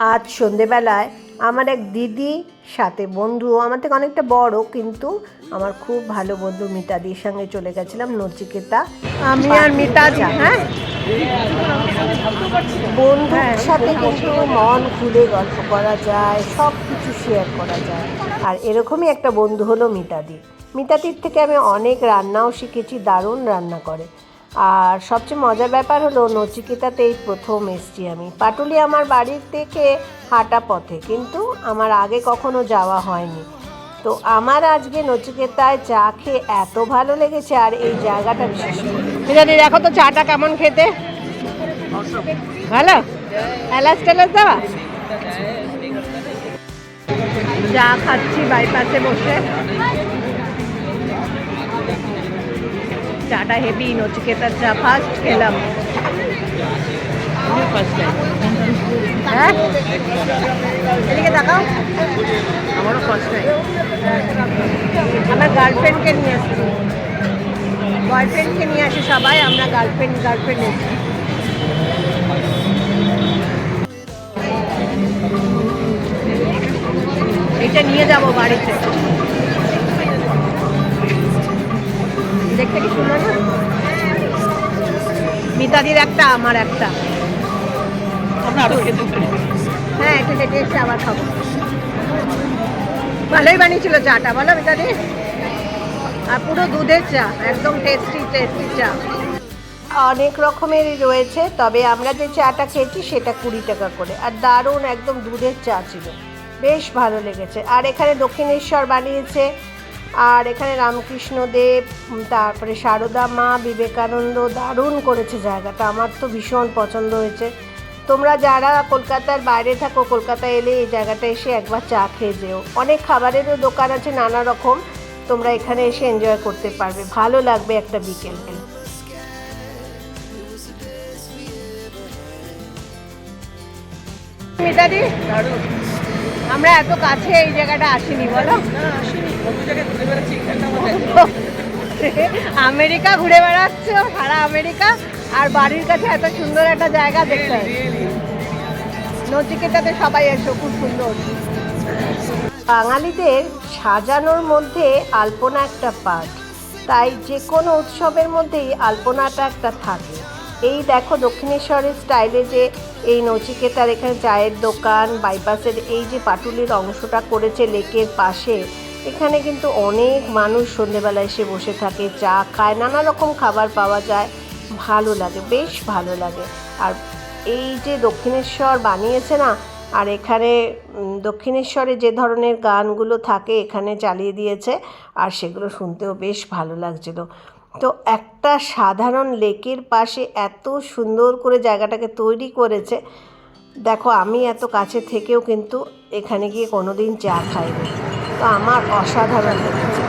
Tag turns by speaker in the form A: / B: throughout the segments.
A: আজ সন্ধেবেলায় আমার এক দিদি সাথে বন্ধু আমার থেকে অনেকটা বড় কিন্তু আমার খুব ভালো বন্ধু মিতাদির সঙ্গে চলে গেছিলাম নচিকেতা।
B: আমি আর মিতাদি হ্যাঁ?
A: বন্ধুর সাথে কিন্তু মন খুলে গল্প করা যায় সব কিছু শেয়ার করা যায়। আর এরকমই একটা বন্ধু হলো মিতাদি। মিতাদির থেকে আমি অনেক রান্নাও শিখেছি দারুণ রান্না করে। আর সবচেয়ে মজার ব্যাপার হলো নচিকেতাতে এই প্রথম এসছি আমি। পাটুলি আমার বাড়ির থেকে হাঁটা পথে, কিন্তু আমার আগে কখনো যাওয়া হয়নি। তো আমার আজকে নচিকেতায় চা খেয়ে এত ভালো লেগেছে আর এই জায়গাটা বিশেষ। করে
B: দেখো তো চাটা কেমন খেতে? ভালো? এলাচ টেলাচ দেওয়া? চা খাচ্ছি বাইপাসে বসে। চাটা হেভি নচিকেতার চা ফার্স্ট খেলাম হ্যাঁ এদিকে আমারও ফার্স্ট টাইম আমার গার্লফ্রেন্ডকে নিয়ে আসছি। বয়ফ্রেন্ডকে নিয়ে আসি সবাই আমরা গার্লফ্রেন্ড গার্লফ্রেন্ড এসেছি। এটা নিয়ে যাব বাড়িতে। দেখতে কি সুন্দর না? মিতাদির একটা আমার একটা। হ্যাঁ একটু হেঁটে এসে আবার খাব। ভালোই বানিয়েছিল চাটা বলো মিতাদি? আর পুরো দুধের চা একদম টেস্টি টেস্টি চা।
A: অনেক রকমেরই রয়েছে তবে আমরা যে চাটা খেয়েছি সেটা কুড়ি টাকা করে। আর দারুণ একদম দুধের চা ছিল। বেশ ভালো লেগেছে। আর এখানে দক্ষিণেশ্বর বানিয়েছে আর এখানে রামকৃষ্ণ দেব তারপরে সারদা মা বিবেকানন্দ দারুণ করেছে জায়গাটা। আমার তো ভীষণ পছন্দ হয়েছে। তোমরা যারা কলকাতার বাইরে থাকো কলকাতা এলে এই জায়গাটা এসে একবার চা খেয়ে যেও। অনেক খাবারেরও দোকান আছে নানা রকম। তোমরা এখানে এসে এনজয় করতে পারবে। ভালো লাগবে একটা বিকেল
B: মিতাদি আমরা এত কাছে এই জায়গাটা আসিনি বলো। আমেরিকা ঘুরে বেড়াচ্ছ, সারা আমেরিকা, আর বাড়ির কাছে এত সুন্দর একটা জায়গা দেখতে নচিকেতাতে সবাই এসো, খুব সুন্দর।
A: বাঙালিদের সাজানোর মধ্যে আলপনা একটা পার্ট তাই যে কোনো উৎসবের মধ্যেই আলপনাটা একটা থাকে। এই দেখো দক্ষিণেশ্বরের স্টাইলে যে এই নচিকেতার এখানে চায়ের দোকান, বাইপাসের এই যে পাটুলির অংশটা করেছে লেকের পাশে এখানে কিন্তু অনেক মানুষ সন্ধেবেলা এসে বসে থাকে, চা খায়, নানা রকম খাবার পাওয়া যায়। ভালো লাগে, বেশ ভালো লাগে। আর এই যে দক্ষিণেশ্বর বানিয়েছে না, আর এখানে দক্ষিণেশ্বরে যে ধরনের গানগুলো থাকে, এখানে চালিয়ে দিয়েছে, আর সেগুলো শুনতেও বেশ ভালো লাগছিল। তো একটা সাধারণ লেকের পাশে এত সুন্দর করে জায়গাটাকে তৈরি করেছে। দেখো, আমি এত কাছে থেকেও কিন্তু এখানে গিয়ে কোনোদিন চা খাইনি। তো আমার অসাধারণ লেগেছে।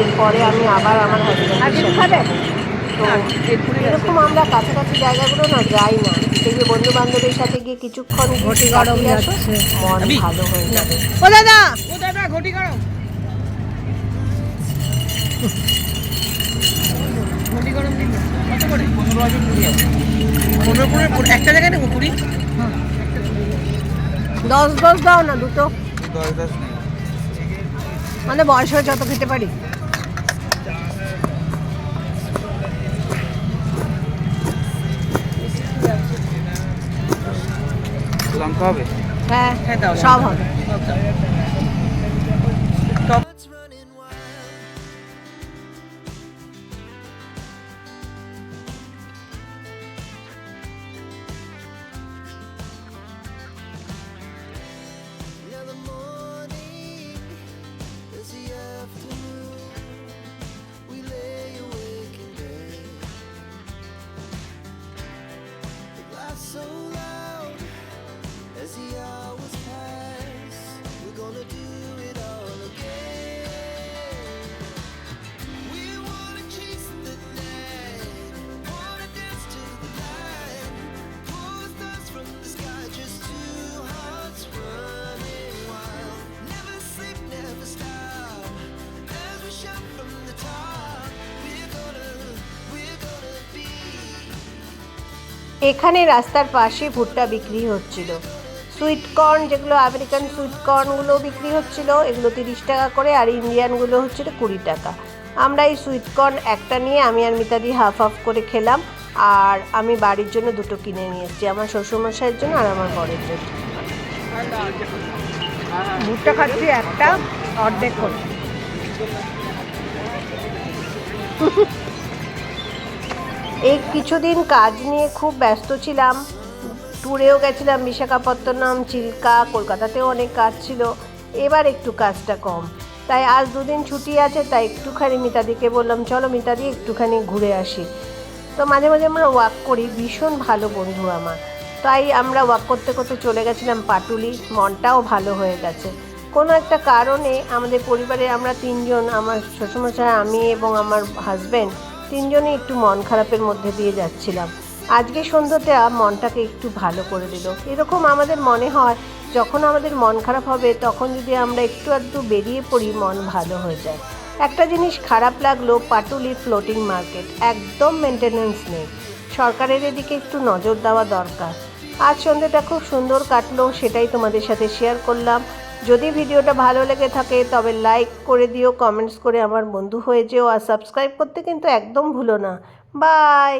A: এরপরে আমি আবার আমার
B: আর
A: হাজব্যান্ডের সাথে তো এরকম আমরা কাছাকাছি জায়গাগুলো না যাই না। দেখবে বন্ধু বান্ধবের সাথে গিয়ে কিছুক্ষণ
B: ঘটি গরম।
A: মন ভালো হয়ে যাবে।
B: ও দাদা
C: ও দাদা ঘটি গরম। ঘটি গরম দিন কত করে? পনেরো আছে কুড়ি আছে পনেরো পনেরো একটা জায়গায় নেব কুড়ি?
B: দশ দশ দাও না দুটো।
C: দশ দশ। নেই
B: মানে বয়স হয়ে যত খেতে পারি।
C: লঙ্কা হবে?
B: হ্যাঁ
C: হ্যাঁ
B: সব হবে।
A: এখানে রাস্তার পাশে ভুট্টা বিক্রি হচ্ছিল। সুইটকর্ন যেগুলো, আমেরিকান সুইট কর্নগুলো বিক্রি হচ্ছিল, এগুলো তিরিশ টাকা করে, আর ইন্ডিয়ানগুলো হচ্ছিল কুড়ি টাকা। আমরা এই সুইটকর্ন একটা নিয়ে আমি আর মিতাদি হাফ হাফ করে খেলাম, আর আমি বাড়ির জন্য দুটো কিনে নিয়ে এসেছি, আমার শ্বশুরমশাইয়ের জন্য আর আমার বরের জন্য।
B: ভুট্টা খাচ্ছি একটা, অর্ধেক
A: এই কিছুদিন কাজ নিয়ে খুব ব্যস্ত ছিলাম। ট্যুরেও গেছিলাম বিশাখাপত্তনম, চিল্কা, কলকাতাতেও অনেক কাজ ছিল। এবার একটু কাজটা কম। তাই আজ দুদিন ছুটি আছে, তাই একটুখানি মিতাদিকে বললাম, চলো মিতাদি, একটুখানি ঘুরে আসি। তো মাঝে মাঝে আমরা ওয়াক করি, ভীষণ ভালো বন্ধু আমার। তাই আমরা ওয়াক করতে করতে চলে গেছিলাম পাটুলি, মনটাও ভালো হয়ে গেছে। কোনো একটা কারণে আমাদের পরিবারে আমরা তিনজন, আমার শ্বশুরমশাই, আমি এবং আমার হাজব্যান্ড তিনজনই একটু মন খারাপের মধ্যে দিয়ে যাচ্ছিলাম। আজকে সন্ধ্যাটা মনটাকে একটু ভালো করে দিল। এরকম আমাদের মনে হয়, যখন আমাদের মন খারাপ হবে, তখন যদি আমরা একটু আধটু বেরিয়ে পড়ি, মন ভালো হয়ে যায়। একটা জিনিস খারাপ লাগল পাটুলির ফ্লোটিং মার্কেট একদম মেনটেনেন্স নেই। সরকারের এদিকে একটু নজর দেওয়া দরকার। আজ সন্ধ্যেটা খুব সুন্দর কাটলো, সেটাই তোমাদের সাথে শেয়ার করলাম। যদি ভিডিওটা ভালো লেগে থাকে, তবে লাইক করে দিও কমেন্টস করে আমার বন্ধু হয়ে যেও, আর সাবস্ক্রাইব করতে কিন্তু একদম ভুলো না। বাই